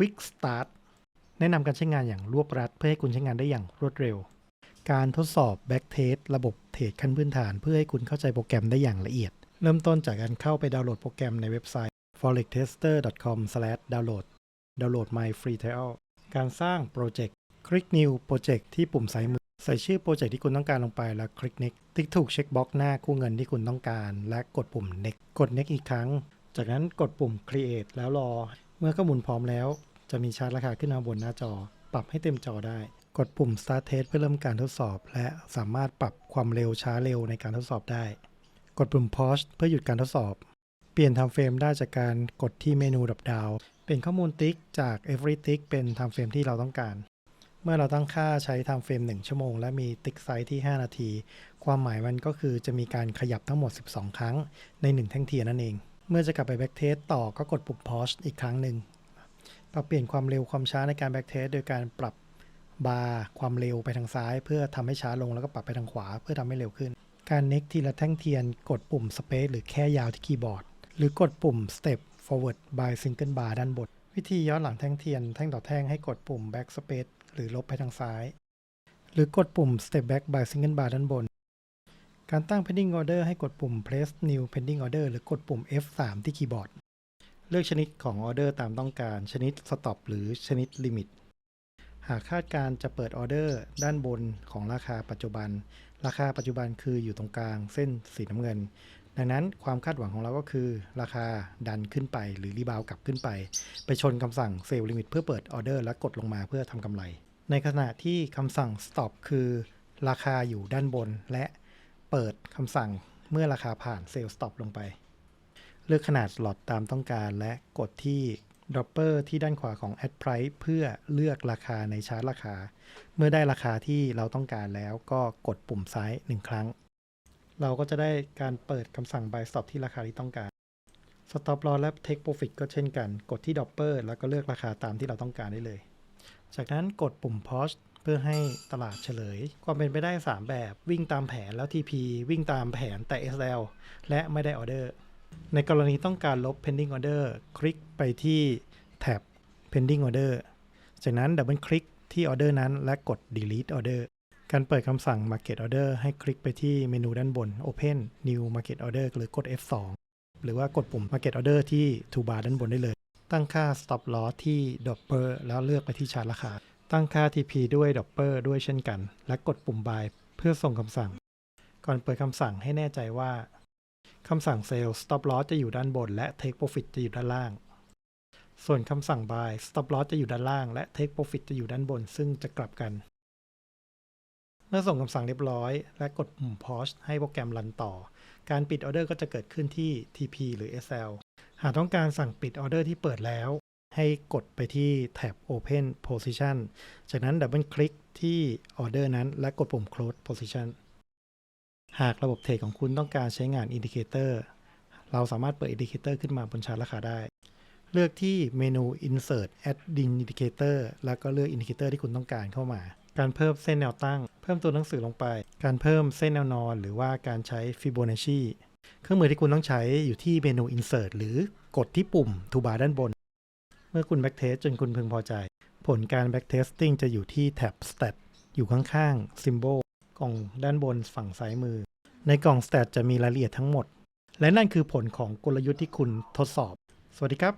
Quick Start แนะนำการใช้งานอย่างรวบรัด เพื่อให้คุณใช้งานได้อย่างรวดเร็ว การทดสอบ Backtest ระบบเทรดขั้นพื้นฐาน เพื่อให้คุณเข้าใจโปรแกรมได้อย่างละเอียด เริ่มต้นจากการเข้าไปดาวน์โหลดโปรแกรมในเว็บไซต์ forextester.com/download ดาวน์โหลด My Free Trial การสร้างโปรเจกต์คลิก New Project ที่ปุ่มซ้ายมือ ใส่ชื่อโปรเจกต์ที่คุณต้องการลงไปแล้วคลิก Next ติ๊กถูกเช็คบ็อกหน้าคู่เงินที่คุณต้องการ และกดปุ่ม Next กด Next อีกครั้ง จากนั้นกดปุ่ม Create แล้วรอ เมื่อข้อมูลพร้อมแล้ว จะมีชาร์ตราคาขึ้นมาบนหน้าจอ ปรับให้เต็มจอได้ กดปุ่ม Start Test เพื่อเริ่มการทดสอบ และสามารถปรับความเร็วช้าเร็วในการทดสอบได้ กดปุ่ม Pause เพื่อหยุดการทดสอบ เปลี่ยน Time Frame ได้จากการกดที่เมนูดับดาว เป็นข้อมูลติ๊กจาก Every Tick เป็น Time Frame ที่เราต้องการ เมื่อเราตั้งค่าใช้ Time Frame 1 ชั่วโมง และมีติ๊กไซส์ที่ 5 นาที ความหมายมันก็คือจะมีการขยับทั้งหมด 12 ครั้ง ใน 1 แท่งเทียนนั่นเองเมื่อจะกลับไป Backtest ต่อก็กดปุ่ม Pause อีกครั้งหนึ่ง ปรับเปลี่ยนความเร็วความช้าในการ Backtest โดยการปรับบาร์ความเร็วไปทางซ้าย เพื่อทำให้ช้าลงแล้วก็ปรับไปทางขวา เพื่อทำให้เร็วขึ้น การ next ทีละแท่งเทียนกดปุ่ม space หรือแค่ยาวที่คีย์บอร์ด หรือกดปุ่ม step forward by single bar ด้านบน วิธีย้อนหลังแท่งเทียนแท่งต่อแท่งให้กดปุ่ม back space หรือลบไปทางซ้าย หรือกดปุ่ม step back by single bar ด้านบน การตั้ง pending order ให้กดปุ่ม place new pending order หรือกดปุ่ม F3 ที่คีย์บอร์ด เลือกชนิดของออเดอร์ตามต้องการ ชนิด stop หรือชนิด limit หากคาดการจะเปิดออเดอร์ด้านบนของราคาปัจจุบัน ราคาปัจจุบันคืออยู่ตรงกลางเส้นสีน้ำเงิน ดังนั้นความคาดหวังของเราก็คือ ราคาดันขึ้นไปหรือรีบาวกลับขึ้นไป ไปชนคำสั่งเซลล์ลิมิตเพื่อเปิดออเดอร์และกดลงมาเพื่อทำกำไร ในขณะที่คำสั่ง stop คือ ราคาอยู่ด้านบนและเปิดคำสั่งเมื่อราคาผ่านเซลล์ stop ลงไป เลือกขนาดสล็อตตามต้องการ และกดที่ dropper ที่ด้านขวาของ add price เพื่อเลือกราคาในชาร์ตราคา เมื่อได้ราคาที่เราต้องการแล้วก็กดปุ่มซ้าย 1 ครั้ง เราก็จะได้การเปิดคำสั่ง buy stop ที่ราคาที่ต้องการ stop loss และ take profit ก็เช่นกัน กดที่ dropper แล้วก็เลือกราคาตามที่เราต้องการได้เลย จากนั้นกดปุ่ม pause เพื่อให้ตลาดเฉลย ความเป็นไปได้ 3 แบบวิ่งตามแผนแล้ว TP วิ่งตามแผนแต่ SL และไม่ได้ออเดอร์ ในกรณีต้องการลบ pending order คลิกไปที่แท็บ pending order จากนั้นดับเบิลคลิกที่ออเดอร์นั้น และกด delete order การเปิดคำสั่ง market order ให้คลิกไปที่เมนูด้านบน open new market order หรือกด F2 หรือว่ากดปุ่ม market order ที่ toolbar ด้านบนได้เลย ตั้งค่า stop loss ที่ dropper แล้วเลือกไปที่ชาร์ตราคา ตั้งค่า TP ด้วย dropper ด้วยเช่นกัน และกดปุ่ม buy เพื่อส่งคำสั่ง ก่อนเปิดคำสั่งให้แน่ใจว่า คำสั่ง sell stop loss จะอยู่ด้านบน และ take profit จะอยู่ด้านล่าง ส่วนคำสั่ง buy stop loss จะอยู่ด้านล่าง และ take profit จะอยู่ด้านบน ซึ่งจะกลับกัน เมื่อส่งคำสั่งเรียบร้อย และกดปุ่ม pause ให้โปรแกรมรันต่อ การปิดออเดอร์ก็จะเกิดขึ้นที่ TP หรือ SL หากต้องการสั่งปิดออเดอร์ที่เปิดแล้ว ให้กดไปที่แท็บ Open Position จากนั้นดับเบิลคลิกที่ออเดอร์นั้น และกดปุ่ม Close Position หากระบบเทรดของคุณต้องการใช้งานอินดิเคเตอร์เราสามารถเปิดอินดิเคเตอร์ขึ้นมาบนชาร์ตราคาได้ เลือกที่เมนู Insert Add Indicator แล้วก็เลือกอินดิเคเตอร์ที่คุณต้องการเข้ามา การเพิ่มเส้นแนวตั้ง เพิ่มตัวหนังสือลงไป การเพิ่มเส้นแนวนอน หรือว่าการใช้ Fibonacci เครื่องมือที่คุณต้องใช้อยู่ที่เมนู Insert หรือกดที่ปุ่ม Toolbar ด้านบน เมื่อคุณ Backtest จนคุณพึงพอใจ ผลการ Backtesting จะอยู่ที่แท็บ Stat อยู่ข้างๆ Symbol กล่องด้านบนฝั่งซ้ายมือ ในกล่อง Stat จะมีรายละเอียดทั้งหมด และนั่นคือผลของกลยุทธ์ที่คุณทดสอบ สวัสดีครับ